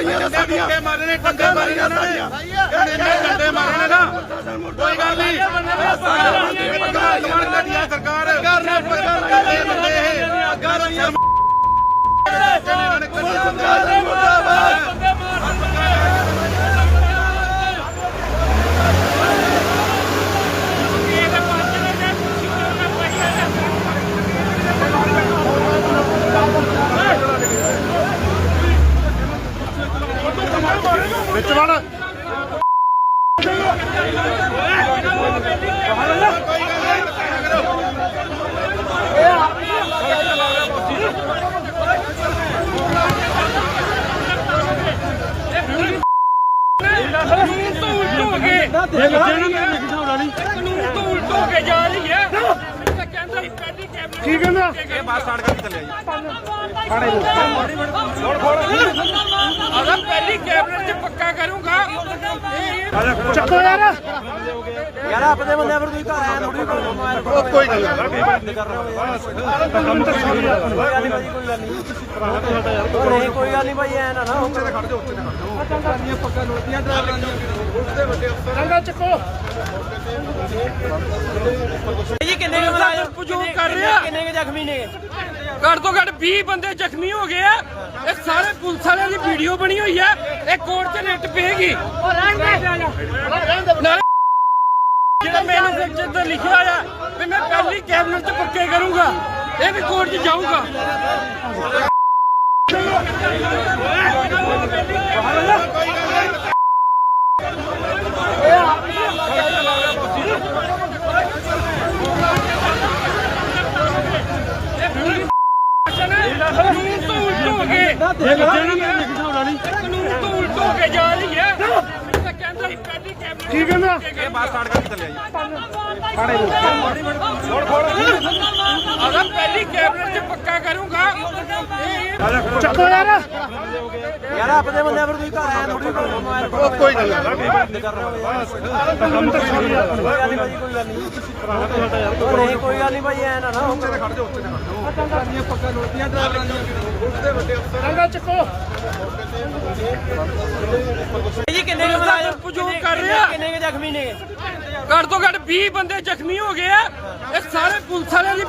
ਲਾਈਆਂ ਨੇ ਸਾਡੀਆਂ। ਟੰਗੇ ਮਾਰੇ ਨੇ ਟੰਗੇ ਮਾਰੇ ਨੇ ਇਹਨਾਂ ਨੇ। ਡੰਡੇ ਮਾਰੇ ਨੇ ਨਾ। ਕੋਈ ਗੱਲ ਨਹੀਂ। ਸਮਾਨ ਗੱਡੀਆਂ ਸਰਕਾਰ ਕਰਨੇ ਬੰਦੇ ਬੰਦੇ ਇਹ ਅਗਰ ਸ਼ਰਮ ਸਰਕਾਰ ਮੁਰਦਾਬਾਦ ਕਾਨੂੰਨ ਤੋਂ ਉਲਟ ਹੋ ਕੇ ਕਾਨੂੰਨ ਤੋਂ ਉਲਟ ਹੋ ਕੇ ਜਾ ਰਹੀ ਹੈ ਇਹ ਕਹਿੰਦਾ ਸੀ ਪਹਿਲੀ ਕੈਬਨਿਟ ਕੀ ਕਹਿੰਦਾ ਇਹ ਬਾਹਰ ਸਾੜ ਕੇ ਚੱਲਿਆ ਜੀ ਅਗਰ ਪਹਿਲੀ ਕੈਬਨਿਟ ਚ ਪੱਕਾ ਕਰੂੰਗਾ ਇਹ ਚੱਕੋ ਯਾਰ। ਯਾਰ ਆਪਦੇ ਬੰਦਿਆਂ ਪਰ ਤੁਸੀਂ ਘਰ ਆਇਆ ਥੋੜੀ ਕੋਈ ਕੋਈ ਗੱਲ ਗੱਲ ਨਹੀਂ ਭਾਜੀ ਕੋਈ ਗੱਲ ਨਹੀਂ ਕੋਈ ਗੱਲ ਨਹੀਂ। ਭਾਈ ਐ ਨਾ ਨਾ ਹੋ ਚੰਗਾ ਚੱਕੋ। ਜੀ ਕਿੰਨੇ ਕੁ ਮੁਲਾਜ਼ਮ ਉਪਯੋਗ ਕਰ ਰਿਹਾ। ਕਿੰਨੇ ਕੁ ਜ਼ਖਮੀ ਨੇ? ਘੱਟ ਤੋਂ ਘੱਟ 20 ਬੰਦੇ ਜ਼ਖਮੀ ਹੋ ਗਏ ਆ। ਇਹ ਸਾਰੇ ਪੁਲਿਸ ਵਾਲਿਆਂ ਦੀ ਵੀਡੀਓ ਬਣੀ ਹੋਈ ਹੈ ਇਹ ਕੋਰਟ 'ਚ ਨੈਟ ਪਏਗੀ। ਨਾਲੇ ਜਿਹੜਾ ਮੈਨੂਫੈਕਚਰ ਤੇ ਲਿਖਿਆ ਹੋਇਆ ਵੀ ਮੈਂ ਪਹਿਲੀ ਕੈਬਨਿਟ 'ਚ ਪੱਕੇ ਕਰੂੰਗਾ ਇਹ ਵੀ ਕੋਰਟ 'ਚ ਜਾਊਗਾ ਕਾਨੂੰਨ ਤੋਂ ਉਲਟ ਹੋ ਕੇ ਕਾਨੂੰਨ ਤੋਂ ਉਲਟ ਹੋ ਕੇ ਜਾ ਰਹੀ ਹੈ ਇਹ ਕੀ ਕਹਿੰਦਾ ਇਹ ਬਾਹਰ ਸਾੜ ਕੇ ਚੱਲਿਆ ਜੀ ਅਗਰ ਪਹਿਲੀ ਕੈਬਨਿਟ 'ਚ ਪੱਕਾ ਕਰੂੰਗਾ ਇਹ ਚੱਕੋ ਯਾਰ। ਯਾਰ ਆਪਦੇ ਬੰਦਿਆਂ ਪਰ ਤੁਸੀਂ ਘਰ ਆਇਆ ਥੋੜੀ ਕੋਈ ਗੱਲ ਕੋਈ ਗੱਲ ਨਹੀਂ ਭਾਜੀ ਕੋਈ ਗੱਲ ਨਹੀਂ। ਉਹ ਨਹੀਂ ਕੋਈ ਗੱਲ ਨਹੀਂ ਭਾਈ ਐ ਨਾ ਨਾ ਹੋ ਚੰਗਾ ਚੱਕੋ। ਜੀ ਕਿੰਨੇ ਕੁ ਮੁਲਾਜ਼ਮ ਉਪਯੋਗ ਕਰ ਰਿਹਾ। ਕਿੰਨੇ ਕੁ ਜ਼ਖਮੀ ਨੇ? ਘੱਟ ਤੋਂ ਘੱਟ 20 ਬੰਦੇ ਜ਼ਖਮੀ ਹੋ ਗਏ ਆ। ਇਹ ਸਾਰੇ ਪੁਲਿਸ ਵਾਲਿਆਂ ਦੀ